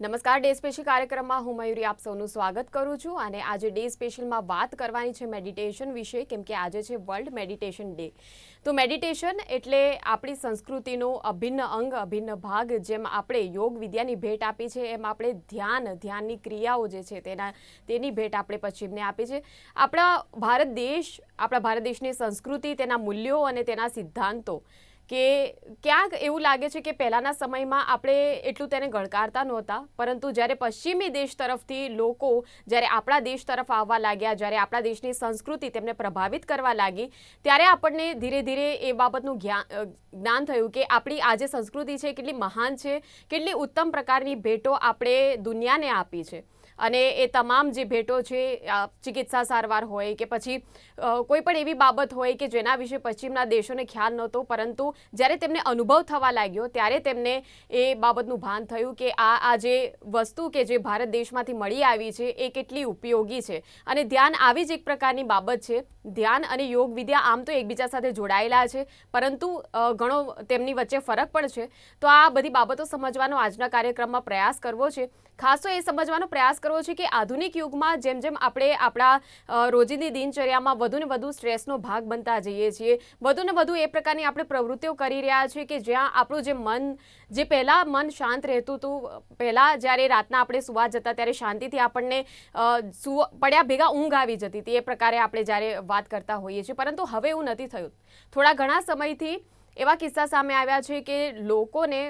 નમસ્કાર, day special કાર્યક્રમમાં હું મયુરી આપ સૌનું સ્વાગત કરું છું અને આજે ડે સ્પેશિયલમાં વાત કરવાની છે મેડિટેશન વિશે, કેમ કે આજે છે વર્લ્ડ મેડિટેશન ડે. તો મેડિટેશન એટલે આપણી સંસ્કૃતિનો અભિન્ન અંગ, અભિન્ન ભાગ, જેમ આપણે યોગ વિદ્યાની ભેટ આપી છે, એમ આપણે ધ્યાન, ધ્યાનની ક્રિયાઓ જે છે તેના, તેની ભેટ આપણે પશ્ચિમને આપી છે. આપણા ભારત દેશ, આપણા ભારત દેશની સંસ્કૃતિ, તેના મૂલ્યો અને તેના સિદ્ધાંતો કે ક્યાંક એવું લાગે છે કે પહેલાંના સમયમાં આપણે એટલું તેને ગણકારતા નહોતા, પરંતુ જ્યારે પશ્ચિમી દેશ તરફથી લોકો જ્યારે આપણા દેશ તરફ આવવા લાગ્યા, જ્યારે આપણા દેશની સંસ્કૃતિ તેમને પ્રભાવિત કરવા લાગી, ત્યારે આપણને ધીરે ધીરે એ બાબતનું જ્ઞાન થયું કે આપણી આ જે સંસ્કૃતિ છે, કેટલી મહાન છે, કેટલી ઉત્તમ પ્રકારની ભેટો આપણે દુનિયાને આપી છે. અને એ તમામ જે ભેટો છે ચિકિત્સા સારવાર હોય કે પછી કોઈ પણ એવી બાબત હોય કે જેના વિશે પશ્ચિમના દેશોને ખ્યાલ નહોતો, પરંતુ જ્યારે તેમને અનુભવ થવા લાગ્યો, ત્યારે તેમને એ બાબતનું ભાન થયું કે આ આ જે વસ્તુ કે જે ભારત દેશમાંથી મળી આવી છે, એ કેટલી ઉપયોગી છે. અને ધ્યાન આવી જ એક પ્રકારની બાબત છે. ધ્યાન અને યોગ વિદ્યા આમ તો એકબીજા સાથે જોડાયેલા છે, પરંતુ ઘણો તેમની વચ્ચે ફરક પણ છે. તો આ બધી બાબતો સમજવાનો આજના કાર્યક્રમમાં પ્રયાસ કરવો છે. ખાસો એ સમજવાનો પ્રયાસ કરવો છે કે આધુનિક યુગમાં જેમ જેમ આપણે આપણા રોજિંદી દિનચર્યામાં વધુ ને વધુ સ્ટ્રેસનો ભાગ બનતા જઈએ છીએ, વધુ ને વધુ એ પ્રકારની આપણે પ્રવૃત્તિઓ કરી રહ્યા છીએ કે જ્યાં આપણું જે મન, જે પહેલાં મન શાંત રહેતું હતું, પહેલાં જ્યારે રાતના આપણે સુવા જતા ત્યારે શાંતિથી આપણને સુવ, પડ્યા ભેગા ઊંઘ આવી જતી હતી એ પ્રકારે આપણે જ્યારે વાત કરતા હોઈએ છીએ. પરંતુ હવે એવું નથી થયું. થોડા ઘણા સમયથી એવા કિસ્સા સામે આવ્યા છે કે લોકોને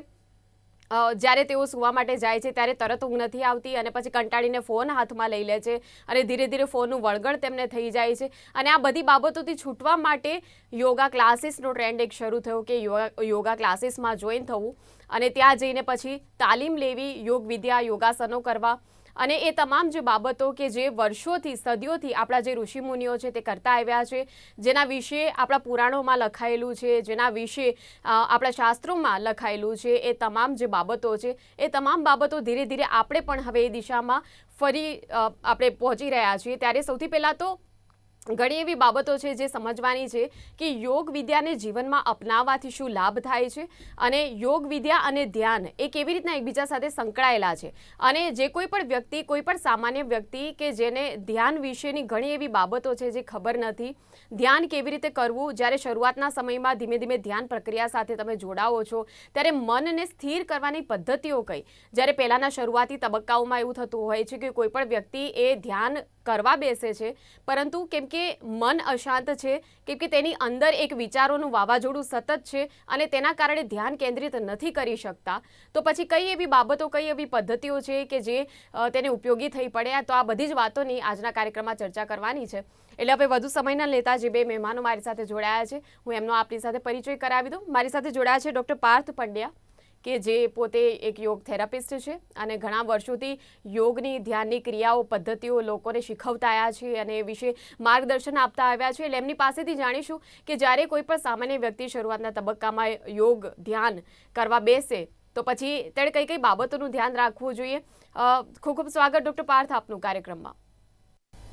જ્યારે તેઓ સૂવા માટે જાય છે ત્યારે તરત ઊંઘ નથી આવતી અને પછી કંટાળીને ફોન હાથમાં લઈ લે છે અને ધીરે ધીરે ફોનનું વળગણ તેમને થઈ જાય છે. અને આ બધી બાબતોથી છૂટવા માટે યોગા ક્લાસીસનો ટ્રેન્ડ એક શરૂ થયો કે યોગા ક્લાસીસમાં જોઈન થવું અને ત્યાં જઈને પછી તાલીમ લેવી, યોગ વિદ્યા યોગાસનો કરવા અને એ તમામ જે બાબતો કે જે વર્ષોથી, સદીઓથી આપણા જે ઋષિમુનિઓ છે તે કરતા આવ્યા છે, જેના વિશે આપણા પુરાણોમાં લખાયેલું છે, જેના વિશે આપણા શાસ્ત્રોમાં લખાયેલું છે, એ તમામ જે બાબતો છે, એ તમામ બાબતો ધીરે ધીરે આપણે પણ હવે એ દિશામાં ફરી આપણે પહોંચી રહ્યા છીએ. ત્યારે સૌથી પહેલાં તો ઘણી એવી બાબતો છે જે સમજવાની છે કે યોગ વિદ્યાને જીવનમાં અપનાવવાથી શું લાભ થાય છે અને યોગ વિદ્યા અને ધ્યાન એ કેવી રીતના એકબીજા સાથે સંકળાયેલા છે? અને જે કોઈ પણ વ્યક્તિ, કોઈ પણ સામાન્ય વ્યક્તિ કે જેને ધ્યાન વિશેની ઘણી એવી બાબતો છે જે ખબર નથી, ધ્યાન કેવી રીતે કરવું? જ્યારે શરૂઆતના સમયમાં ધીમે ધીમે ધ્યાન પ્રક્રિયા સાથે તમે જોડાઓ છો, ત્યારે મનને સ્થિર કરવાની પદ્ધતિઓ કઈ? જ્યારે પહેલાંના શરૂઆતી તબક્કાઓમાં એવું થતું હોય છે કે કોઈ પણ વ્યક્તિ એ ધ્યાન કરવા બેસે છે. પરંતુ કેમ કે મન અશાંત છે, કેમ કે તેની અંદર એક વિચારોનું વાવાઝોડું સતત છે અને તેના કારણે ધ્યાન કેન્દ્રિત નથી કરી શકતા. તો પછી કઈ એવી બાબતો, કઈ એવી પદ્ધતિઓ છે કે જે તેને ઉપયોગી થઈ પડે? તો આ બધી જ વાતોની આજના કાર્યક્રમમાં ચર્ચા કરવાની છે. એટલે હવે વધુ સમય ન લેતા જે બે મહેમાનો મારી સાથે જોડાયા છે, હું એમનો આપની સાથે પરિચય કરાવી દઉં. મારી સાથે જોડાયા છે ડૉક્ટર પાર્થ પંડ્યા. કે જે પોતે એક યોગ થેરાપિસ્ટ છે અને ઘણા વર્ષોથી યોગની ધ્યાનની ક્રિયાઓ, પદ્ધતિઓ લોકોને શીખવતા આવ્યા છે અને એ વિશે માર્ગદર્શન આપતા આવ્યા છે. એટલે એમની પાસેથી જાણીશું કે જ્યારે કોઈ પણ સામાન્ય વ્યક્તિ શરૂઆતના તબક્કામાં યોગ ધ્યાન કરવા બેસે, તો પછી તેણે કઈ કઈ બાબતોનું ધ્યાન રાખવું જોઈએ. ખૂબ ખૂબ સ્વાગત ડૉક્ટર પાર્થ આપનું કાર્યક્રમમાં.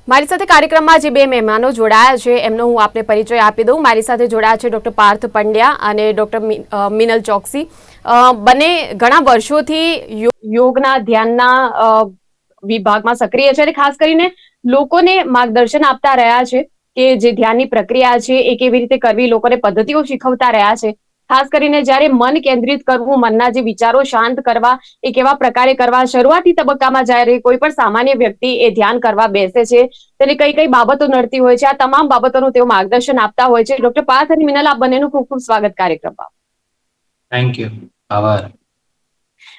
મારી સાથે કાર્યક્રમમાં જે બે મહેમાનો જોડાયા છે, એમનો હું આપને પરિચય આપી દઉં. મારી સાથે જોડાયા છે ડૉક્ટર પાર્થ પંડ્યા અને ડૉક્ટર મિનલ ચોકસી. બંને ઘણા વર્ષોથી યોગના ધ્યાનના વિભાગમાં સક્રિય છે અને ખાસ કરીને લોકોને માર્ગદર્શન આપતા રહ્યા છે કે જે ધ્યાનની પ્રક્રિયા છે, એ કેવી રીતે કરવી, લોકોને પદ્ધતિઓ શીખવતા રહ્યા છે. ખાસ કરીને જ્યારે મન કેન્દ્રિત કરવું મનના જે વિચારો શાંત કરવા એ કેવા પ્રકારે કરવા શરૂઆતી તબક્કામાં જ્યારે કોઈ પણ સામાન્ય વ્યક્તિ એ ધ્યાન કરવા બેસે છે તેને કઈ કઈ બાબતો નડતી હોય છે આ તમામ બાબતોનું તેઓ માર્ગદર્શન આપતા હોય છે. ડોક્ટર પાર્થ અને મિનલ આપ બંનેનું ખૂબ ખૂબ સ્વાગત કાર્યક્રમમાં થેન્ક યુ આભાર.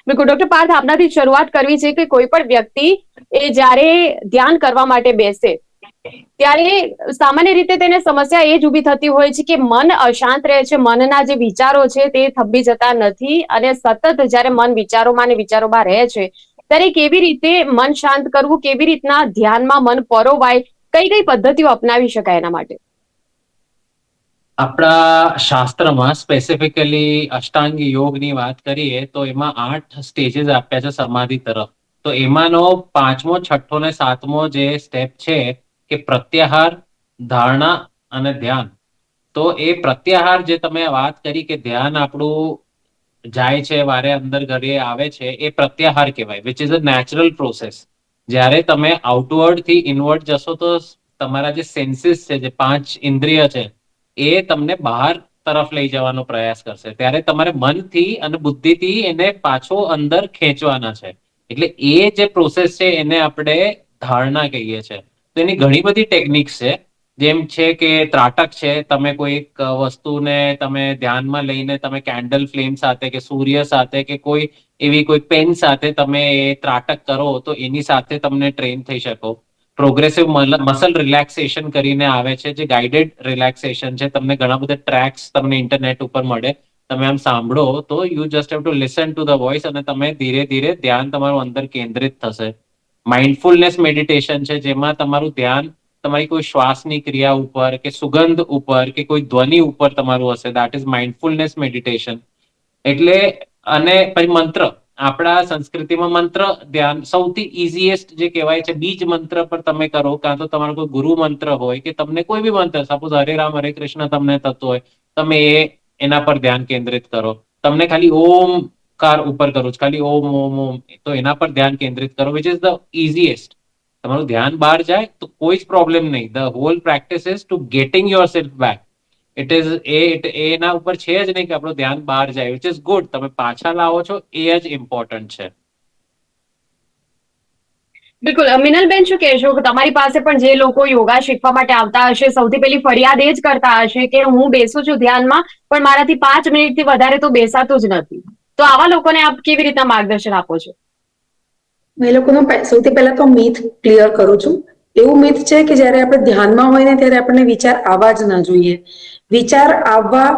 બિલકુલ ડોક્ટર પાર્થ આપનાથી શરૂઆત કરવી છે કે કોઈ પણ વ્યક્તિ એ જ્યારે ધ્યાન કરવા માટે બેસે ત્યારે સામાન્ય રીતે તેને સમસ્યા એ જ ઊભી થતી હોય છે કે મન અશાંત રહે છે, મનના જે વિચારો છે તે થબી જતા નથી અને સતત જ્યારે મન વિચારોમાં અને વિચારોમાં રહે છે, ત્યારે કેવી રીતે મન શાંત કરવું, કેવી રીતના ધ્યાનમાં મન પરોવાય, કઈ કઈ પદ્ધતિઓ અપનાવી શકાય એના માટે? આપણા શાસ્ત્રમાં સ્પેસિફિકલી અષ્ટાંગ યોગની વાત કરીએ તો એમાં આઠ સ્ટેજીસ આપ્યા છે સમાધિ તરફ. તો એમાંનો પાંચમો, છઠ્ઠો ને સાતમો જે સ્ટેપ છે કે પ્રત્યાહાર, ધારણા અને ધ્યાન. તો એ પ્રત્યાહાર જે તમે વાત કરી કે ધ્યાન આપણું જાય છે, વારે અંદર ઘરે આવે છે, એ પ્રત્યાહાર કહેવાય which is a natural process જ્યારે તમે આઉટવર્ડથી ઇનવર્ડ જશો તો તમારા જે સેન્સીસ છે, જે પાંચ ઇન્દ્રિય છે, એ તમને બહાર તરફ લઈ જવાનો પ્રયાસ કરશે. ત્યારે તમારે મનથી અને બુદ્ધિથી એને પાછો અંદર ખેંચવાના છે. એટલે એ જે પ્રોસેસ છે, એને આપણે ધારણા કહીએ છીએ. તો એની ઘણી બધી ટેકનિક્સ છે. જેમ છે કે ત્રાટક છે તમે કોઈ એક વસ્તુને તમે ધ્યાનમાં લઈને તમે કેન્ડલ ફ્લેમ સાથે કે સૂર્ય સાથે કે કોઈ એવી કોઈ પેન સાથે તમે એ ત્રાટક કરો તો એની સાથે તમને ટ્રેન થઈ શકો. પ્રોગ્રેસિવ મસલ રિલેક્સેશન કરીને આવે છે જે ગાઈડેડ રિલેક્સેશન છે. તમને ઘણા બધા ટ્રેક્સ તમને ઇન્ટરનેટ ઉપર મળે. તમે આમ સાંભળો તો you just have to listen to the voice અને તમે ધીરે ધીરે ધ્યાન તમારું અંદર કેન્દ્રિત થશે. માઇન્ડફુલનેસ મેડિટેશન છે, જેમાં તમારું ધ્યાન, તમારી કોઈ શ્વાસની ક્રિયા ઉપર કે સુગંધ ઉપર કે કોઈ ધ્વનિ ઉપર તમારું હશે. દેટ ઇઝ માઇન્ડફુલનેસ મેડિટેશન એટલે અને પછી મંત્ર. આપણા સંસ્કૃતિમાં મંત્ર ધ્યાન સૌથી ઇઝીએસ્ટ જે કહેવાય છે, બીજ મંત્ર પર તમે કરો. કાં તો તમારો કોઈ ગુરુ મંત્ર હોય કે તમને કોઈ બી મંત્ર. સપોઝ હરે રામ, હરે કૃષ્ણ તમને થતો હોય, તમે એ એના પર ધ્યાન કેન્દ્રિત કરો. તમને ખાલી ઓમ કાર ઉપર કરો છો. ખાલી ઓમ ઓમ ઓમ. તો એના પર ધ્યાન કેન્દ્રિત કરો વિચ ઇઝ ધ ઇઝીએસ્ટ તમારું ધ્યાન બહાર જાય તો કોઈ જ પ્રોબ્લેમ નહીં. The whole practice is to getting yourself back it is એ એના ઉપર છે જ નહીં કે આપણું ધ્યાન બહાર જાય વિચ ઇઝ ગુડ તમે પાછા લાવો છો, એ જ ઇમ્પોર્ટન્ટ છે. બિલકુલ. મિનલબેન શું કહેશો કે તમારી પાસે પણ જે લોકો યોગા શીખવા માટે આવતા હશે, સૌથી પહેલી ફરિયાદ એ જ કરતા હશે કે હું બેસું છું ધ્યાનમાં, પણ મારાથી પાંચ મિનિટથી વધારે તો બેસાતું જ નથી. તો આવા લોકોને આપ કેવી રીતના માર્ગદર્શન આપો છો? એ લોકોનો સૌથી પહેલા તો મિથ ક્લિયર કરું છું. એવું મિથ છે કે જ્યારે આપણે ધ્યાનમાં હોય ને ત્યારે આપણને વિચાર આવવા જ ન જોઈએ. વિચાર આવવા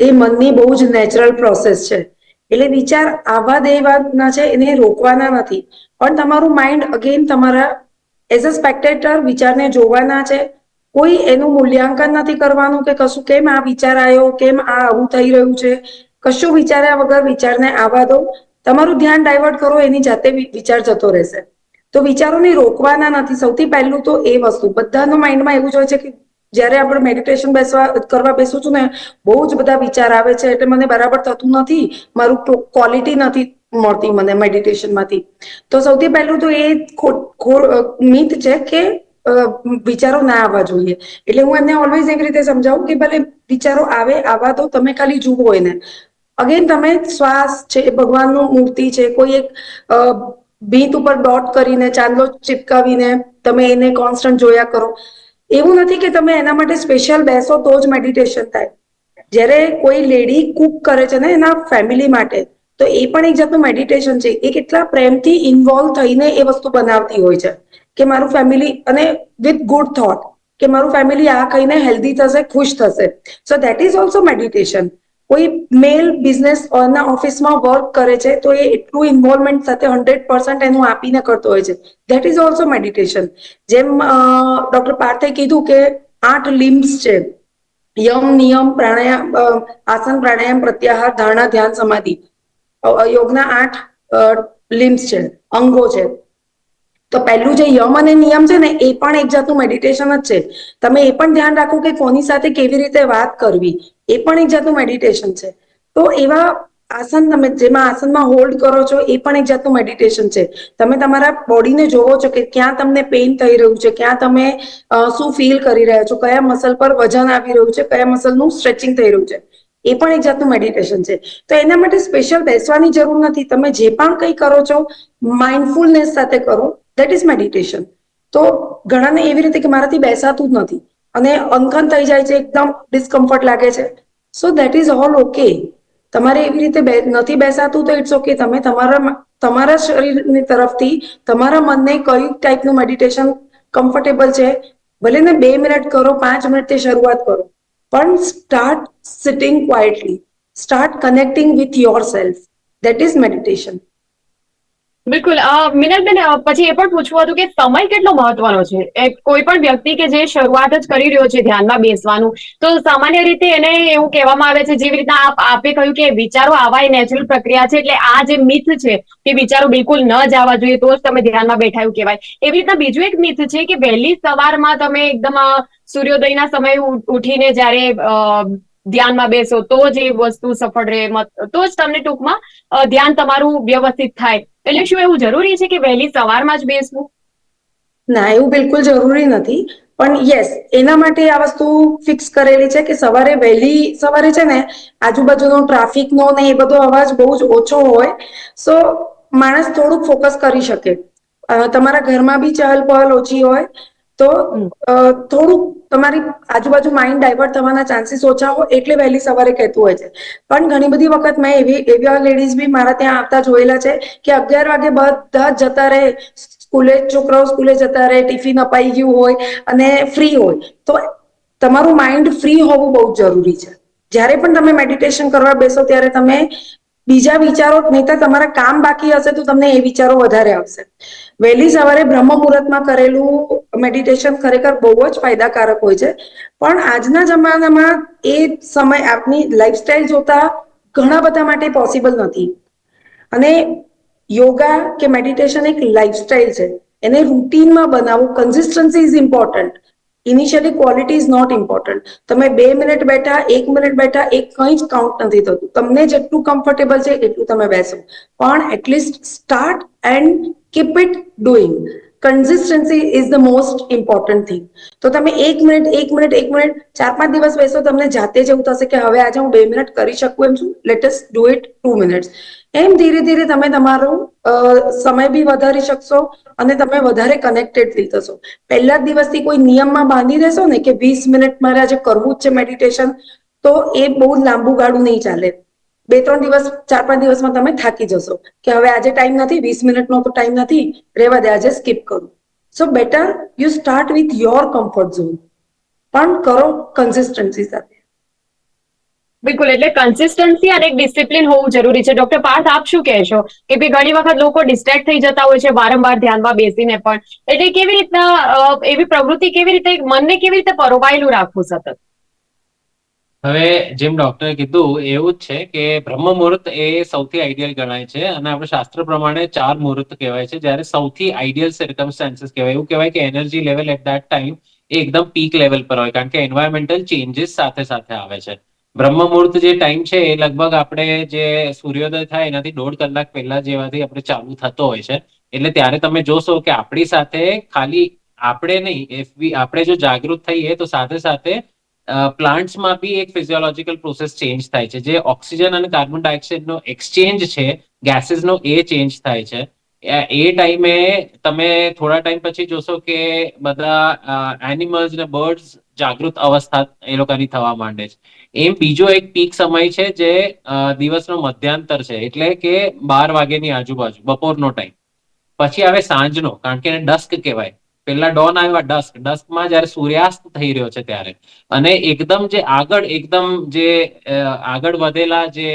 એ મનની બહુ જ નેચરલ પ્રોસેસ છે. એટલે વિચાર આવવા દેવાના છે એને રોકવાના નથી. પણ તમારું માઇન્ડ અગેન તમારા એઝ અ સ્પેક્ટેટર વિચારને જોવાના છે. કોઈ એનું મૂલ્યાંકન નથી કરવાનું કે કશું, કેમ આ વિચાર આવ્યો, કેમ આ આવું થઈ રહ્યું છે? કશું વિચાર્યા વગર વિચારને આવવા દો. તમારું ધ્યાન ડાયવર્ટ કરો, એની જાતે વિચાર જતો રહેશે. તો વિચારોને રોકવાના નથી. સૌથી પહેલું તો એ વસ્તુ. બધાનો માઇન્ડમાં એવું જ હોય છે કે જ્યારે આપણે મેડિટેશન બેસવા, કરવા બેસું છું ને, બહુ જ બધા વિચાર આવે છે એટલે મને બરાબર થતું નથી. મારું ક્વોલિટી નથી મળતી મને મેડિટેશનમાંથી તો સૌથી પહેલું તો એ મિથ છે કે વિચારો ના આવવા જોઈએ. એટલે હું એમને ઓલવેઝ એવી રીતે સમજાવું કે ભલે વિચારો આવે, આવવા તો તમે ખાલી જુઓ એને. અગેન તમે શ્વાસ છે ભગવાનનું મૂર્તિ છે, કોઈ એક ભીંત ઉપર ડોટ કરીને, ચાંદલો ચિપકાવીને તમે એને કોન્સ્ટન્ટ જોયા કરો. એવું નથી કે તમે એના માટે સ્પેશિયલ બેસો તો જ મેડિટેશન થાય. જ્યારે કોઈ લેડી કુક કરે છે ને એના ફેમિલી માટે, તો એ પણ એક જાતનું મેડિટેશન છે. એ કેટલા પ્રેમથી ઇન્વોલ્વ થઈને એ વસ્તુ બનાવતી હોય છે. કે મારું ફેમિલી અને વિથ ગુડ થોટ કે મારું ફેમિલી આ ખાઈને હેલ્ધી થશે, ખુશ થશે. So that is also meditation કોઈ મેલ બિઝનેસ ના ઓફિસમાં વર્ક કરે છે, તો એ એટલું ઇન્વોલ્વમેન્ટ સાથે હંડ્રેડ પર્સન્ટ એનું આપીને કરતો હોય છે. દેટ ઇઝ ઓલ્સો મેડિટેશન જેમ ડોક્ટર પાર્થે કીધું કે આઠ લિમ્સ છે. યમ, નિયમ, પ્રાણાયામ આસન, પ્રાણાયામ, પ્રત્યાહાર, ધારણા, ધ્યાન, સમાધિ. યોગના આઠ લિમ્સ છે, અંગો છે. તો પહેલું જે યમ અને નિયમ છે ને, એ પણ એક જાતનું મેડિટેશન જ છે. તમે એ પણ ધ્યાન રાખો કે કોની સાથે કેવી રીતે વાત કરવી. એ પણ એક જાતનું મેડિટેશન છે. તો એવા આસન તમે જેમાં આસનમાં હોલ્ડ કરો છો, એ પણ એક જાતનું મેડિટેશન છે. તમે તમારા બોડીને જોવો છો કે ક્યાં તમને પેઇન થઈ રહ્યું છે, ક્યાં તમે શું ફીલ કરી રહ્યા છો, કયા મસલ પર વજન આવી રહ્યું છે, કયા મસલનું સ્ટ્રેચિંગ થઈ રહ્યું છે. એ પણ એક જાતનું મેડિટેશન છે. તો એના માટે સ્પેશિયલ બેસવાની જરૂર નથી. તમે જે પણ કંઈ કરો છો માઇન્ડફુલનેસ સાથે કરો. દેટ ઇઝ મેડિટેશન તો ઘણાને એવી રીતે કે મારાથી બેસાતું જ નથી. અને અંકન થઈ જાય છે, એકદમ ડિસ્કમ્ફર્ટ લાગે છે. So that is all okay તમારે એવી રીતે નથી બેસાતું તો ઇટ્સ ઓકે તમે તમારા તમારા શરીરની તરફથી તમારા મનને કઈ ટાઈપનું મેડિટેશન કમ્ફર્ટેબલ છે? ભલે ને બે મિનિટ કરો, પાંચ મિનિટથી શરૂઆત કરો. પણ start sitting quietly start connecting with yourself that is meditation બિલકુલ. મિનલબેન પછી એ પણ પૂછવું હતું કે સમય કેટલો મહત્વનો છે? કોઈ પણ વ્યક્તિ કે જે શરૂઆત જ કરી રહ્યો છે ધ્યાનમાં બેસવાનું, તો સામાન્ય રીતે એને એવું કહેવામાં આવે છે, જેવી રીતના આપ, આપે કહ્યું કે વિચારો આવા એ નેચરલ પ્રક્રિયા છે, એટલે આ જે મિથ છે કે વિચારો બિલકુલ ન જ આવવા જોઈએ, તો જ તમે ધ્યાનમાં બેઠા એવું કહેવાય. એવી રીતના બીજું એક મિથ છે કે વહેલી સવારમાં તમે એકદમ સૂર્યોદયના સમયે ઉઠીને જ્યારે ધ્યાનમાં બેસો, તો જ એ વસ્તુ સફળ રહે તો જ તમને ટૂંકમાં ધ્યાન તમારું વ્યવસ્થિત થાય. એટલે શું એવું જરૂરી છે કે વહેલી સવારમાં જ બેસવું? ના, એવું બિલકુલ જરૂરી નથી. પણ યસ એના માટે આ વસ્તુ ફિક્સ કરેલી છે કે સવારે વહેલી, સવારે છે ને આજુબાજુનો ટ્રાફિકનો ને એ બધો અવાજ બહુ જ ઓછો હોય. સો માણસ થોડુંક ફોકસ કરી શકે. તમારા ઘરમાં બી ચહલ પહલ ઓછી હોય તો થોડુંક તમારી આજુબાજુ માઇન્ડ ડાયવર્ટ થવાના ચાન્સીસ ઓછા હોય એટલે વહેલી સવારે કહેતું હોય છે. પણ ઘણી બધી વખત મેં એવી એવા લેડીઝ બી મારા ત્યાં આવતા જોયેલા છે કે અગિયાર વાગે બધા જ જતા રહે સ્કૂલે છોકરાઓ સ્કૂલે જતા રહે ટિફિન અપાઈ ગયું હોય અને ફ્રી હોય. તો તમારું માઇન્ડ ફ્રી હોવું બહુ જરૂરી છે. જ્યારે પણ તમે મેડિટેશન કરવા બેસો ત્યારે તમે બીજા વિચારો નહીં તો તમારા કામ બાકી હશે તો તમને એ વિચારો વધારે આવશે. વહેલી સવારે બ્રહ્મ મુહૂર્તમાં કરેલું મેડિટેશન ખરેખર બહુ જ ફાયદાકારક હોય છે. પણ આજના જમાનામાં એ સમય આપની લાઈફસ્ટાઈલ જોતા ઘણા બધા માટે પોસિબલ નથી. અને યોગા કે મેડિટેશન એક લાઈફસ્ટાઈલ છે. એને રૂટીનમાં બનાવવું consistency is important initially quality is not important તમે બે મિનિટ બેઠા, એક મિનિટ બેઠા, એ કંઈ જ કાઉન્ટ નથી થતું. તમને જેટલું કમ્ફર્ટેબલ છે એટલું તમે બેસો. પણ at least start and keep it doing consistency is the most important thing તો તમે એક મિનિટ એક મિનિટ એક મિનિટ, ચાર, પાંચ દિવસ બેસો, તમને જાતે જ એવું થશે કે હવે આજે હું બે મિનિટ કરી શકું એમ છું. Let's do it two minutes એમ ધીરે ધીરે તમે તમારો સમય બી વધારી શકશો અને તમે વધારે કનેક્ટેડ ફીલ થશો. પહેલા જ દિવસથી કોઈ નિયમમાં બાંધી દેશો ને કે વીસ મિનિટ મારે આજે કરવું જ છે મેડિટેશન તો એ બહુ લાંબુ ગાળું નહીં ચાલે. બે ત્રણ દિવસ ચાર પાંચ દિવસમાં તમે થાકી જશો. કે હવે આજે ટાઈમ નથી, વીસ મિનિટનો તો ટાઈમ નથી, રહેવા દે, આજે સ્કીપ કરું. So better you start with your comfort zone પણ કરો કન્સિસ્ટન્સી સાથે. બિલકુલ, એટલે કન્સિસ્ટન્સી અને એક ડિસિપ્લિન હોવું જરૂરી છે. ડોક્ટર પાર્થ, આપ શું કહેશો? કે ભાઈ ઘણી વખત લોકો ડિસ્ટ્રેક્ટ થઈ જતા હોય છે, વારંવાર ધ્યાનમાં બેસીને પણ. એટલે કેવી રીતના એવી પ્રવૃત્તિ કેવી રીતે, મનને કેવી રીતે પરોવાયેલું રાખવું સતત? હવે જેમ ડોક્ટરે કીધું, એવું જ છે કે બ્રહ્મ મુહૂર્ત એ સૌથી આઈડિયલ ગણાય છે અને આપણે શાસ્ત્ર પ્રમાણે ચાર મુહૂર્ત કહેવાય છે. જ્યારે સૌથી આઈડિયલ સર્કમસ્ટાન્સીસ કહેવાય. એવું કહેવાય કે energy level at that time એ એકદમ પીક લેવલ પર હોય. કારણ કે એન્વાયરમેન્ટલ ચેન્જીસ સાથે સાથે આવે છે. બ્રહ્મ મુહૂર્ત જે ટાઈમ છે એ લગભગ આપણે જે સૂર્યોદય થાય એનાથી દોઢ કલાક પહેલા જેવાથી આપણે ચાલુ થતો હોય છે. એટલે ત્યારે તમે જોશો કે આપણી સાથે ખાલી આપણે નહીં આપણે જો જાગૃત થઈએ તો સાથે સાથે પ્લાન્ટ્સમાં બી એક ફિઝિયોલોજીકલ પ્રોસેસ ચેન્જ થાય છે. જે ઓક્સિજન અને કાર્બન ડાયોક્સાઇડનો એક્સચેન્જ છે ગેસીસનો એ ચેન્જ થાય છે. એ- ટાઈમે તમે થોડા ટાઈમ પછી જોશો કે બધા એનિમલ્સ ને બર્ડ્સ જાગૃત અવસ્થા એ લોકોની થવા માંડે છે. એમ બીજો એક પીક સમય છે જે દિવસનો મધ્યાંતર છે. એટલે કે બાર વાગ્યાની આજુબાજુ, બપોરનો ટાઈમ પછી આવે સાંજનો, કારણ કે એને ડસ્ક કહેવાય. પેલા ડોન આવ્યા ડસ્ક ડસ્કમાં જયારે સૂર્યાસ્ત થઈ રહ્યો છે ત્યારે. અને એકદમ જે આગળ, એકદમ જે આગળ વધેલા જે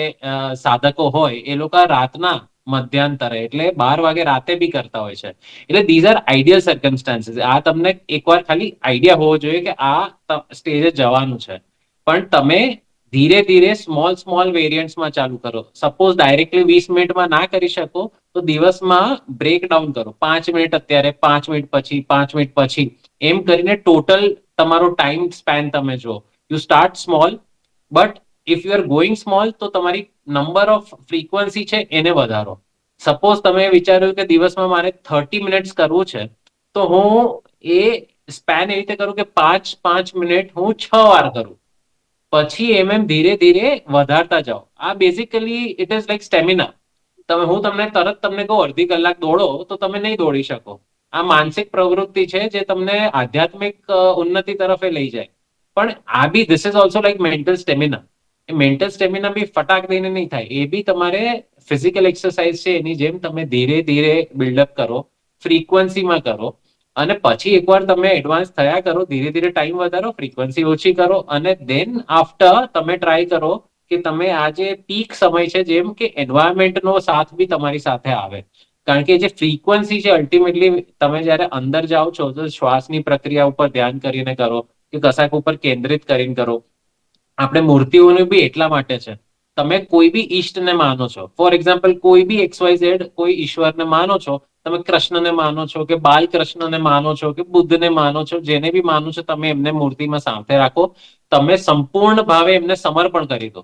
સાધકો હોય, એ લોકો રાતના મધ્યાંતરે, એટલે બાર વાગે રાતે બી કરતા હોય છે. એટલે ધીઝ આર આઈડિયલ સર્કમસ્ટાન્સીસ આ તમને એકવાર ખાલી આઈડિયા હોવો જોઈએ કે આ સ્ટેજે જવાનું છે. પણ તમે ધીરે ધીરે સ્મોલ સ્મોલ વેરિયન્ટ્સમાં ચાલુ કરો. સપોઝ ડાયરેક્ટલી વીસ મિનિટમાં ના કરી શકો, તો દિવસમાં બ્રેક ડાઉન કરો. પાંચ મિનિટ અત્યારે, પાંચ મિનિટ પછી, પાંચ મિનિટ પછી. એમ કરીને ટોટલ તમારો ટાઈમ સ્પેન તમે જુઓ. You start small but if you are going small તો તમારી નંબર ઓફ ફ્રીક્વન્સી છે એને વધારો. સપોઝ તમે વિચાર્યું કે દિવસમાં મારે થર્ટી મિનિટ્સ કરવું છે, તો હું એ સ્પેન એવી રીતે કરું કે પાંચ પાંચ મિનિટ હું છ વાર કરું. પછી એમ એમ ધીરે ધીરે વધારતા જાઓ. આ basically it is like stamina તમે, હું તમને તરત તમને કહું, અડધી કલાક દોડો તો તમે નહીં દોડી શકો. આ માનસિક પ્રવૃત્તિ છે જે તમને આધ્યાત્મિક ઉન્નતિ તરફે લઈ જાય. પણ આ બી this is also like mental stamina A mental stamina બી ફટાક દઈને નહીં થાય. એ બી તમારે ફિઝિકલ એક્સરસાઇઝ છે એની જેમ તમે ધીરે ધીરે બિલ્ડઅપ કરો. ફ્રીક્વન્સીમાં કરો. અને પછી એકવાર તમે એડવાન્સ થયા કરો, ધીરે ધીરે ટાઈમ વધારો ફ્રીક્વન્સી ઓછી કરો અને દેન આફ્ટર તમે ટ્રાય કરો કે તમે આ જે પીક સમય છે, જેમ કે એન્વાયરમેન્ટનો સાથ બી તમારી સાથે આવે. કારણ કે જે ફ્રીક્વન્સી છે અલ્ટિમેટલી તમે જ્યારે અંદર જાઓ છો, તો શ્વાસની પ્રક્રિયા ઉપર ધ્યાન કરીને કરો કે કશાક ઉપર કેન્દ્રિત કરીને કરો. આપણે મૂર્તિઓનું બી એટલા માટે છે. તમે કોઈ બી ઈષ્ટને માનો છો. ફોર એક્ઝામ્પલ કોઈ બી એક્સ વાય ઝેડ કોઈ ઈશ્વરને માનો છો તમે કૃષ્ણને માનો છો કે બાલકૃષ્ણને માનો છો કે બુદ્ધને માનો છો, જેને બી માનો છો, તમે એમને મૂર્તિમાં સાથે રાખો. તમે સંપૂર્ણ ભાવે એમને સમર્પણ કરી દો.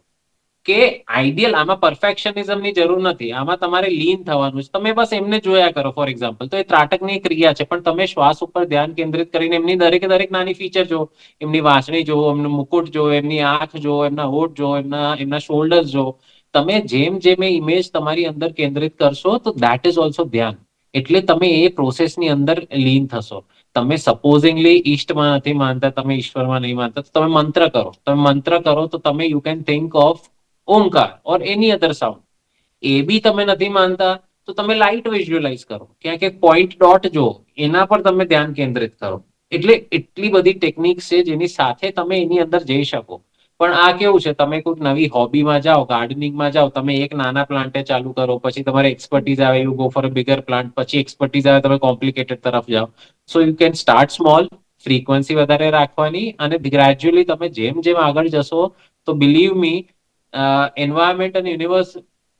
કે આઈડિયલ આમાં પરફેક્શનિઝમની જરૂર નથી. આમાં તમારે લીન થવાનું છે. તમે બસ એમને જોયા કરો ફોર એક્ઝામ્પલ તો એ ત્રાટકની ક્રિયા છે, પણ તમે શ્વાસ ઉપર ધ્યાન કેન્દ્રિત કરીને એમની દરેકે દરેક નાની ફીચર જો એમની વાંચણી જો એમનું મુકુટ જો એમની આંખ જુઓ, એમના હોઠ જો એમના એમના શોલ્ડર્સ જો તમે જેમ જેમ એ ઇમેજ તમારી અંદર કેન્દ્રિત કરશો, તો દેટ ઇઝ ઓલ્સો ધ્યાન. એટલે તમે એ પ્રોસેસની અંદર લીન થશો. તમે સપોઝિંગલી ઈષ્ટમાં નથી માનતા, તમે ઈશ્વરમાં નહીં માનતા, તો તમે મંત્ર કરો. તમે મંત્ર કરો તો તમે you can think of Omkar or any other sound એ બી તમે નથી માનતા, તો તમે લાઇટ વિઝ્યુઅલાઇઝ કરો. ક્યાંક એક પોઈન્ટ ડોટ જો, એના પર તમે ધ્યાન કેન્દ્રિત કરો. એટલે એટલી બધી ટેકનિક છે જેની સાથે તમે એની અંદર જઈ શકો. પણ આ કેવું છે? તમે કોઈક નવી હોબીમાં જાઓ ગાર્ડનિંગમાં જાઓ, તમે એક નાના પ્લાન્ટે ચાલુ કરો, પછી તમારે એક્સપર્ટીઝ આવે you go for a bigger plant પછી એક્સપર્ટીઝ આવે, તમે કોમ્પ્લિકેટેડ તરફ જાઓ. So you can start small frequency વધારે રાખવાની, અને ગ્રેજ્યુઅલી તમે જેમ જેમ આગળ જશો, તો બિલીવ મી એન્વાયરમેન્ટ અને યુનિવર્સ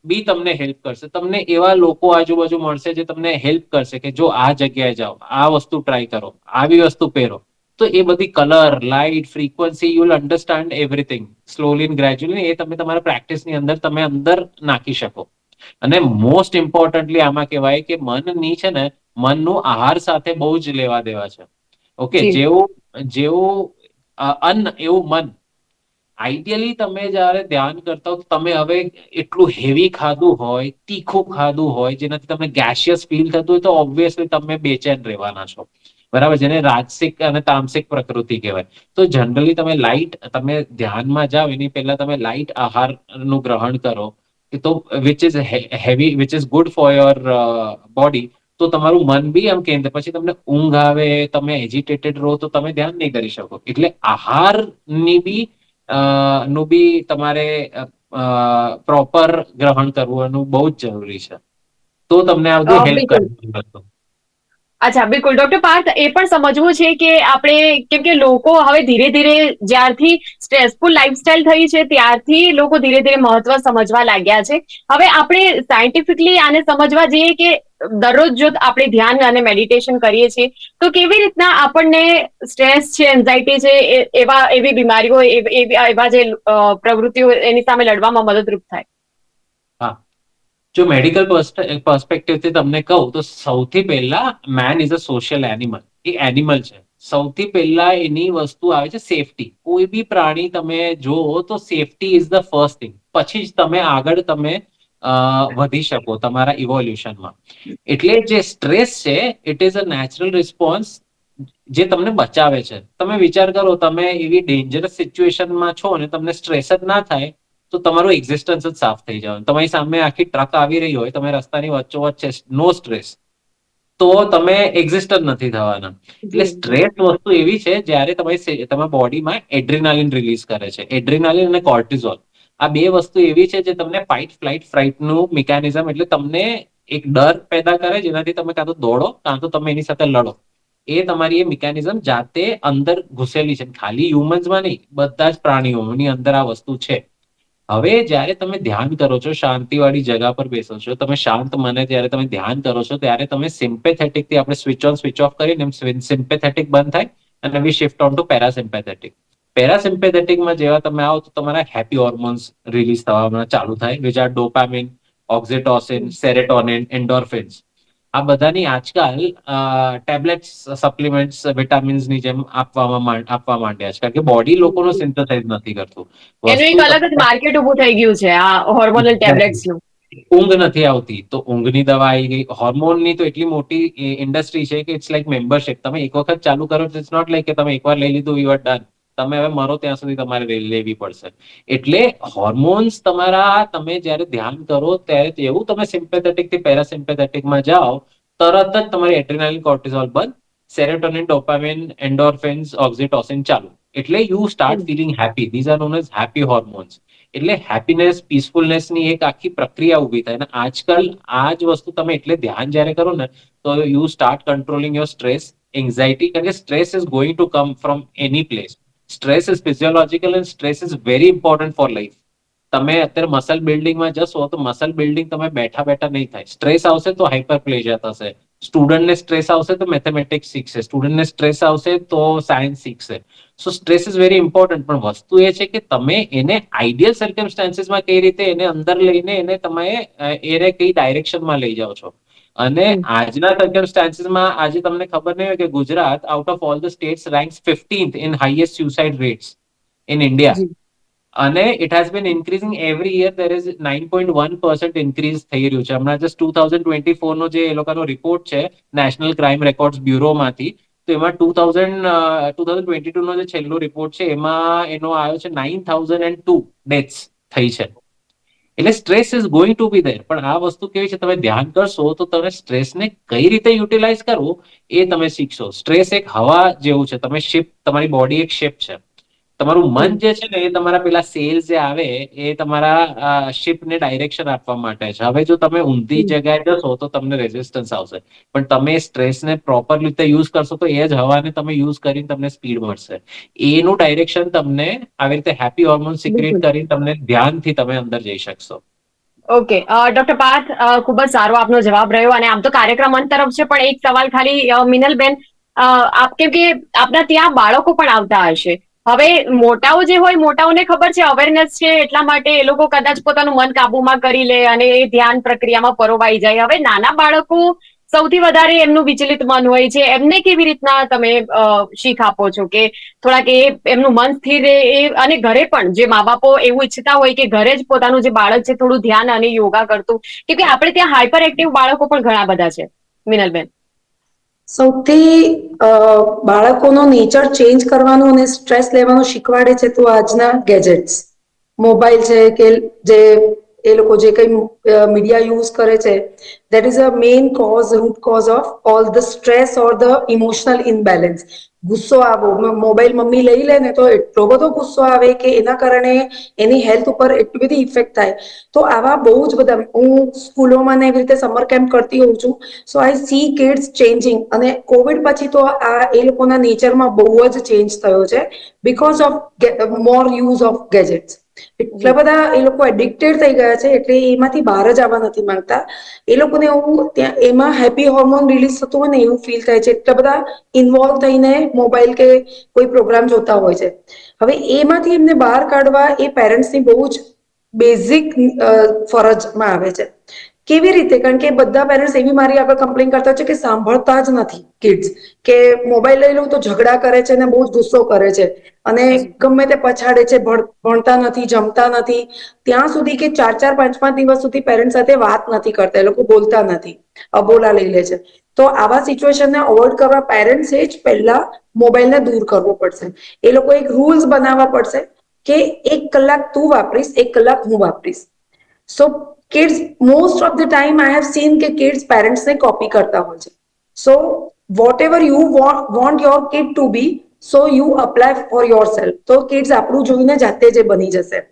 બી તમને હેલ્પ કરશે. તમને એવા લોકો આજુબાજુ મળશે જે તમને હેલ્પ કરશે કે જો આ જગ્યાએ જાઓ, આ વસ્તુ ટ્રાય કરો, આવી વસ્તુ પહેરો. તો એ બધી colour light frequency you will understand everything slowly and gradually એ તમે તમારા પ્રેક્ટિસની અંદર તમે અંદર નાખી શકો. અને મોસ્ટ ઇમ્પોર્ટન્ટલી આમાં કહેવાય કે મનની છે ને મનનું આહાર સાથે બહુ જ લેવા દેવા છે. ઓકે જેવું જેવું અન્ન એવું મન આઈડિયલી તમે જ્યારે ધ્યાન કરતા હો તમે હવે એટલું હેવી ખાધું હોય તીખું ખાધું હોય જેનાથી તમને ગેસિયસ ફીલ થતું હોય તો ઓબ્વિયસલી તમે બેચેન રહેવાના છો. બરાબર જેને રાજસિક અને તામસિક પ્રકૃતિ કહેવાય. તો જનરલી તમે લાઇટ તમે ધ્યાનમાં જાઓ એની પહેલા તમે લાઇટ આહારનું ગ્રહણ કરો કે તો which is heavy which is good for your body તો તમારું મન બી એમ કેન્દ્ર પછી તમને ઊંઘ આવે તમે એજિટેટેડ રહો તો તમે ધ્યાન નહીં કરી શકો. એટલે આહારની બી નું બી તમારે પ્રોપર ગ્રહણ કરવાનું બહુ જ જરૂરી છે. તો તમને આ બધું હેલ્પ બિલકુલ. અચ્છા, બિલકુલ. ડોક્ટર પાર્થ, એ પણ સમજવું છે કે આપણે, કેમ કે લોકો હવે ધીરે ધીરે જ્યારથી સ્ટ્રેસફુલ લાઈફસ્ટાઈલ થઈ છે, ત્યારથી લોકો ધીરે ધીરે મહત્વ સમજવા લાગ્યા છે. હવે આપણે સાયન્ટિફિકલી આને સમજવા જઈએ કે દરરોજ જો આપણે ધ્યાન અને મેડિટેશન કરીએ છીએ, તો કેવી રીતના આપણને સ્ટ્રેસ છે એન્ઝાઇટી છે એવા, એવી બીમારીઓ એવા જે પ્રવૃત્તિઓ એની સામે લડવામાં મદદરૂપ થાય? જો મેડિકલ પર્સ્પેક્ટિવથી તમને કહું, તો સૌથી પહેલા man is a social animal A animal છે. સૌથી પહેલા એની વસ્તુ આવે છે સેફટી કોઈ બી પ્રાણી તમે જુઓ, તો safety is the first thing પછી જ તમે આગળ તમે વધી શકો તમારા ઇવોલ્યુશનમાં એટલે જે સ્ટ્રેસ છે it is a natural response જે તમને બચાવે છે. તમે વિચાર કરો, તમે એવી ડેન્જરસ સિચ્યુએશનમાં છો અને તમને સ્ટ્રેસ જ ના થાય તો તમારું એક્ઝિસ્ટન્સ જ સાફ થઈ જવાનું તમારી સામે આખી ટ્રક આવી રહી હોય તમે રસ્તાની વચ્ચોવચ્ચ છે નો સ્ટ્રેસ તો તમે એક્ઝિસ્ટ જ નથી થવાના. એટલે સ્ટ્રેસ વસ્તુ એવી છે જ્યારે તમારી તમારા બોડીમાં એડ્રિનાલિન રિલીઝ કરે છે. એડ્રિનાલિન અને કોર્ટિઝોલ આ બે વસ્તુ એવી છે જે તમને ફાઇટ ફ્લાઇટ ફ્રાઇટનું મિકેનિઝમ એટલે તમને એક ડર પેદા કરે જેનાથી તમે કાં તો દોડો કાં તો તમે એની સાથે લડો. એ તમારી એ મિકેનિઝમ જાતે અંદર ઘૂસેલી છે. ખાલી હ્યુમન્સમાં નહીં બધા જ પ્રાણીઓની અંદર આ વસ્તુ છે. હવે જ્યારે તમે ધ્યાન કરો છો, શાંતિવાળી જગા પર બેસો છો, તમે શાંત મને જ્યારે તમે ધ્યાન કરો છો, ત્યારે તમે સિમ્પેથેટિકથી આપણે સ્વિચ ઓન સ્વિચ ઓફ કરીને સિમ્પેથેટિક બંધ થાય અને we shift on to parasympathetic પેરાસિમ્પેથેટિકમાં જેવા તમે આવો તો તમારા હેપી હોર્મોન્સ રિલીઝ થવાના ચાલુ થાય which dopamine oxytocin serotonin endorphins આ બધાની આજકાલ ટેબ્લેટ્સ સપ્લિમેન્ટ્સ વિટામિન્સની જેમ આપવામાં આપવા માંડ્યા છે. કારણ કે બોડી લોકોનો સિન્થેસાઇઝ નથી કરતું. એનું એક અલગ જ માર્કેટ ઉભું થઈ ગયું છે આ હોર્મોનલ ટેબ્લેટ્સનું. ઊંઘ નથી આવતી. તો ઊંઘની દવા આવી ગઈ. હોર્મોનની તો એટલી મોટી ઇન્ડસ્ટ્રી છે કે ઇટ્સ લાઈક મેમ્બરશિપ તમે એક વખત ચાલુ કરો ઇટ્સ નોટ લાઈક કે તમે એકવાર લઈ લીધું યુ આર ડન તમે હવે મરો ત્યાં સુધી તમારે લે- લેવી પડશે. એટલે હોર્મોન્સ તમારા તમે જ્યારે ધ્યાન કરો ત્યારે એવું તમે સિમ્પેથેટિકથી પેરાસિમ્પેથેટિકમાં જાઓ તરત જ તમારી એડ્રિનાલિન કોર્ટિઝોલ બંધ સેરોટોનિન ડોપામિન એન્ડોર્ફિન્સ ઓક્સિટોસિન ચાલુ. એટલે you start hmm. Feeling happy these are known as happy hormones એટલે હેપીનેસ પીસફુલનેસની એક આખી પ્રક્રિયા ઊભી થાય. અને આજકાલ આ જ વસ્તુ તમે એટલે ધ્યાન જ્યારે કરો ને તો you start controlling your stress anxiety કારણ કે stress is going to come from any place stress is physiological and stress is very important for life તમે અત્યારે મસલ બિલ્ડિંગમાં જશો, તો મસલ બિલ્ડિંગ તમે બેઠા બેઠા નહીં થાય. સ્ટ્રેસ આવશે તો હાઇપરપ્લેઝિયા થશે. સ્ટુડન્ટને સ્ટ્રેસ આવશે તો મેથેમેટિક્સ શીખશે. સ્ટુડન્ટને સ્ટ્રેસ આવશે તો સાયન્સ શીખશે. So stress is very important પણ વસ્તુ એ છે કે તમે એને આઈડિયલ સર્કમસ્ટાન્સીસમાં કઈ રીતે એને અંદર લઈને એને તમે એને કઈ ડાયરેક્શનમાં લઈ જાઓ છો? અને. આજના સર્કમસ્ટાન્સીસમાં આજે તમને ખબર નહીં હોય કે Gujarat out of all the states ranks fifteenth in highest suicide rates in India and it has been increasing every year there is nine point one percent increase થઈ રહ્યું છે. હમણાં just two thousand twenty four નો જે એ લોકોનો report છે national crime records બ્યુરોમાંથી તો એમાં two thousand two thousand twenty two નો જે છેલ્લો રિપોર્ટ છે એમાં એનો આવ્યો છે nine thousand and two deaths થઈ છે. એટલે stress is going to be there પણ આ વસ્તુ કેવી છે? તમે ધ્યાન કરશો તો તમે સ્ટ્રેસને કઈ રીતે યુટિલાઇઝ કરવું એ તમે શીખશો. સ્ટ્રેસ એક હવા જેવું છે. તમે શેપ તમારી બોડી એક શેપ છે. તમારું મન જે છે ને એ તમારા પેલા સેલ જે આવે એ તમારા શિપને ડાયરેક્શન આપવા માટે છે. હવે જો તમે ઊંધી જગ્યાએ જશો તો તમને રેઝિસ્ટન્સ આવશે. પણ તમે સ્ટ્રેસને પ્રોપર રીતે યુઝ કરશો તો એ જ હવાને તમે યુઝ કરીને તમને સ્પીડ મળશે. એનું ડાયરેક્શન તમને આવી રીતે હેપી હોર્મોન સિક્રેટ કરી કરીને તમને ધ્યાનથી તમે અંદર જઈ શકશો. ઓકે. ડોક્ટર પાર્થ ખૂબ જ સારો આપનો જવાબ રહ્યો અને આમ તો કાર્યક્રમ અંત તરફ છે પણ એક સવાલ ખાલી મિનલબેન આપ કેમ કે આપના ત્યાં બાળકો પણ આવતા હશે. હવે મોટાઓ જે હોય, મોટાઓને ખબર છે અવેરનેસ છે, એટલા માટે એ લોકો કદાચ પોતાનું મન કાબુમાં કરી લે અને એ ધ્યાન પ્રક્રિયામાં પરોવાઈ જાય. હવે નાના બાળકો સૌથી વધારે એમનું વિચલિત મન હોય છે. એમને કેવી રીતના તમે શીખ આપો છો કે થોડાક એ એમનું મન સ્થિર રહે એ અને ઘરે પણ જે મા બાપો એવું ઈચ્છતા હોય કે ઘરે જ પોતાનું જે બાળક છે, થોડું ધ્યાન અને યોગા કરતું. કે આપણે ત્યાં હાઇપર એક્ટિવ બાળકો પણ ઘણા બધા છે, મિનલબેન. સૌથી બાળકોનો નેચર ચેન્જ કરવાનું અને સ્ટ્રેસ લેવાનું શીખવાડે છે તો આજના ગેજેટ્સ મોબાઈલ છે કે જે એ લોકો જે કઈ મીડિયા યુઝ કરે છે that is a main cause root cause of all the stress or the emotional imbalance ગુસ્સો આવો. મોબાઈલ મમ્મી લઈ લે ને તો એટલો બધો ગુસ્સો આવે કે એના કારણે એની હેલ્થ ઉપર એટલી બધી ઇફેક્ટ થાય. તો આવા બહુ જ બધા હું સ્કૂલોમાં ને એવી રીતે સમર કેમ્પ કરતી હોઉં છું. So I see kids changing. અને કોવિડ પછી તો આ એ લોકોના નેચરમાં બહુ જ ચેન્જ થયો છે. Because of more use of gadgets એટલા બધા એ લોકો એડિક્ટેડ થઈ ગયા છે, એટલે એમાંથી બહાર જ આવવા નથી માંગતા. એ લોકોને એવું ત્યાં એમાં હેપી હોર્મોન રિલીઝ થતું હોય ને એવું ફીલ થાય છે. એટલા બધા ઇન્વોલ્વ થઈને મોબાઈલ કે કોઈ પ્રોગ્રામ જોતા હોય છે. હવે એમાંથી એમને બહાર કાઢવા એ પેરેન્ટ્સની બહુ જ બેઝિક ફરજમાં આવે છે. કેવી રીતે? કારણ કે બધા પેરેન્ટ્સ એવી મારી આગળ કમ્પ્લેન કરતા છે કે સાંભળતા જ નથી કિડ્સ કે મોબાઈલ લઈ લઉં તો ઝઘડા કરે છે ને બહુ જ ગુસ્સો કરે છે. અને ગમે તે પછાડે છે, ભણ- ભણતા નથી, જમતા નથી. ત્યાં સુધી કે ચાર ચાર, પાંચ પાંચ દિવસ સુધી પેરેન્ટ્સ સાથે વાત નથી કરતા, એ લોકો બોલતા નથી. અબોલા લઈ લે છે. તો આવા સિચ્યુએશનને અવોઇડ કરવા પેરેન્ટ્સે જ પહેલા મોબાઈલને દૂર કરવો પડશે. એ લોકો એક રૂલ્સ બનાવવા પડશે કે એક કલાક તું વાપરીશ, એક કલાક હું વાપરીશ. So kids most of the time I have seen કે કિડ્સ પેરેન્ટ્સને કોપી કરતા હોય છે so whatever you want your kid to be so you apply for yourself તો કિડ્સ આપણું જોઈને જાતે જ બની જશે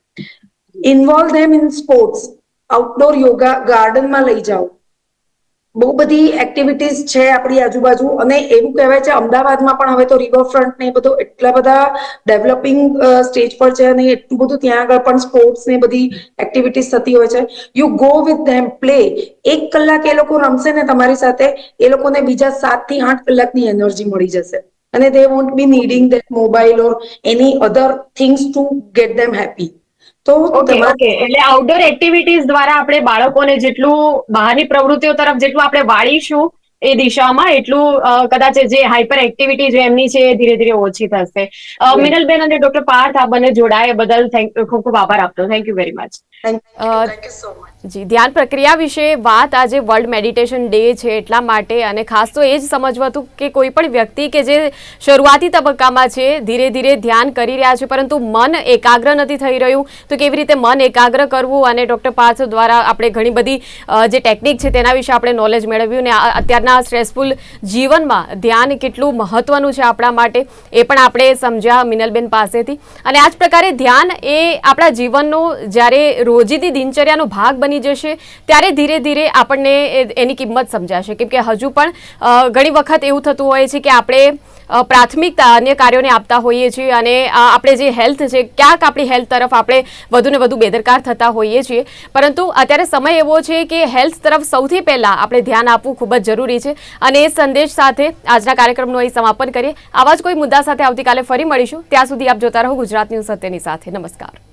involve them in sports outdoor yoga ગાર્ડનમાં લઈ જાઓ બહુ બધી એક્ટિવિટીઝ છે આપણી આજુબાજુ અને એવું કહેવાય છે, અમદાવાદમાં પણ હવે તો રિવરફ્રન્ટ ને એ બધું એટલા બધા ડેવલપિંગ સ્ટેજ પર છે અને એટલું બધું ત્યાં આગળ પણ સ્પોર્ટ્સ ને બધી એક્ટિવિટીઝ થતી હોય છે. You go with them play એક કલાક એ લોકો રમશે ને તમારી સાથે, એ લોકોને બીજા સાતથી આઠ કલાકની એનર્જી મળી જશે. અને they won't be needing that mobile or any other things to get them happy તો ઓકે ઓકે એટલે આઉટડોર એક્ટિવિટીઝ દ્વારા આપણે બાળકોને જેટલું બહારની પ્રવૃત્તિઓ તરફ જેટલું આપણે વાળીશું એ દિશામાં એટલું કદાચ જે હાઇપર એક્ટિવિટી જે એમની છે એ ધીરે ધીરે ઓછી થશે. મિનલબેન અને ડોક્ટર પાર્થ આ બંને જોડાયા બદલ થેન્ક ખૂબ ખૂબ આભાર આપતો thank you very much thank uh, you thank you so much ji, ધ્યાન પ્રક્રિયા વિશે વાત આજે વર્લ્ડ મેડિટેશન ડે છે એટલા માટે અને ખાસ તો એ જ સમજવું હતું કે કોઈ પણ વ્યક્તિ કે જે શરૂઆતી તબક્કામાં છે, ધીરે ધીરે ધ્યાન કરી રહ્યા છે, પરંતુ મન એકાગ્ર નથી થઈ રહ્યું. તો કેવી રીતે મન એકાગ્ર કરવું અને ડૉક્ટર પાર્થ દ્વારા આપણે ઘણી બધી જે ટેકનિક છે તેના વિશે આપણે નોલેજ મેળવ્યું ને અત્યારના સ્ટ્રેસફુલ જીવનમાં ધ્યાન કેટલું મહત્વનું છે આપણા માટે એ પણ આપણે સમજ્યા મિનલબેન પાસેથી. અને આ જ પ્રકારે ધ્યાન એ આપણા જીવનનો જ્યારે રોજિંદી દિનચર્યાનો ભાગ બની બની જશે, ત્યારે ધીરે ધીરે આપણને એની કિંમત સમજાશે. કેમ કે હજુ પણ ઘણી વખત એવું થતું હોય છે કે આપણે પ્રાથમિકતા અન્ય કાર્યોને આપતા હોઈએ છીએ અને આપણે જે હેલ્થ છે, ક્યાંક આપણી હેલ્થ તરફ આપણે વધુને વધુ બેદરકાર થતા હોઈએ છીએ. પરંતુ અત્યારે સમય એવો છે કે હેલ્થ તરફ સૌથી પહેલાં આપણે ધ્યાન આપવું ખૂબ જ જરૂરી છે અને એ સંદેશ સાથે આજના કાર્યક્રમનું અહીં સમાપન કરીએ. આવા જ કોઈ મુદ્દા સાથે આવતીકાલે ફરી મળીશું. ત્યાં સુધી આપ જોતા રહો ગુજરાત ન્યૂઝ સત્યની સાથે. નમસ્કાર.